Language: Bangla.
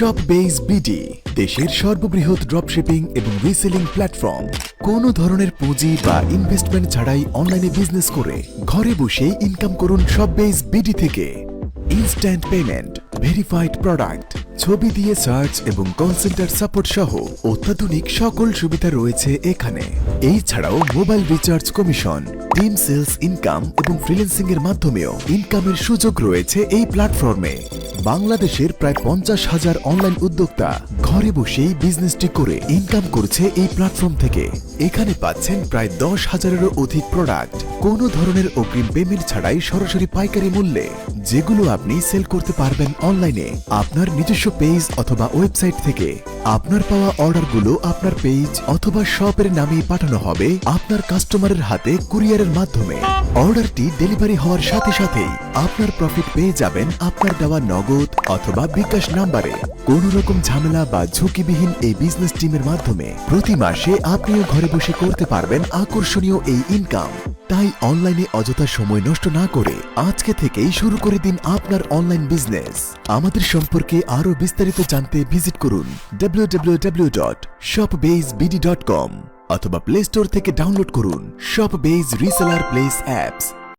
শপ বেইজ বিডি দেশের সর্ববৃহৎ ড্রপশিপিং এবং রিসেলিং প্ল্যাটফর্ম কোনো ধরনের পুঁজি বা ইনভেস্টমেন্ট ছাড়াই অনলাইনে বিজনেস করে, ঘরে বসে ইনকাম করুন শপ বেইজ বিডি থেকে। ইনস্ট্যান্ট পেমেন্ট ভেরিফাইড প্রোডাক্ট ছবি দিয়ে সার্চ এবং কল সেন্টার সাপোর্ট সহ অত্যাধুনিক সকল সুবিধা রয়েছে এখানে। এই ছাড়াও mobile recharge commission team sales income এবং ফ্রিল্যান্সিং এর মাধ্যমেও ইনকামের সুযোগ রয়েছে এই প্ল্যাটফর্মে বাংলাদেশের প্রায় পঞ্চাশ হাজার অনলাইন উদ্যোক্তা ঘরে বসেই বিজনেসটি করে ইনকাম করছে এই প্ল্যাটফর্ম থেকে। এখানে পাচ্ছেন প্রায় দশ হাজারেরও অধিক প্রোডাক্ট কোনো ধরনের অগ্রিম পেমেন্ট ছাড়াই সরাসরি পাইকারি মূল্যে যেগুলো আপনি সেল করতে পারবেন অনলাইনে আপনার নিজস্ব পেজ অথবা ওয়েবসাইট থেকে আপনার পাওয়া অর্ডারগুলো আপনার পেজ অথবা শপের নামে পাঠানো হবে আপনার কাস্টমারের হাতে কুরিয়ারের মাধ্যমে। অর্ডারটি ডেলিভারি হওয়ার সাথে সাথেই আপনার প্রফিট পেয়ে যাবেন আপনার দেওয়া নগদ অথবা বিকাশ নাম্বারে। কোন রকম ঝামেলা বা ঝুঁকিবিহীন এই বিজনেস টিমের মাধ্যমে প্রতি মাসে আপনিও ঘরে বসে করতে পারবেন আকর্ষণীয় এই ইনকাম তাই অনলাইনে অযথা সময় নষ্ট না করে আজকে থেকেই শুরু করে দিন আপনার অনলাইন বিজনেস। আমাদের সম্পর্কে আরও বিস্তারিত জানতে ভিজিট করুন www.shopbaseBD.com অথবা প্লে স্টোর থেকে ডাউনলোড করুন shop base reseller place apps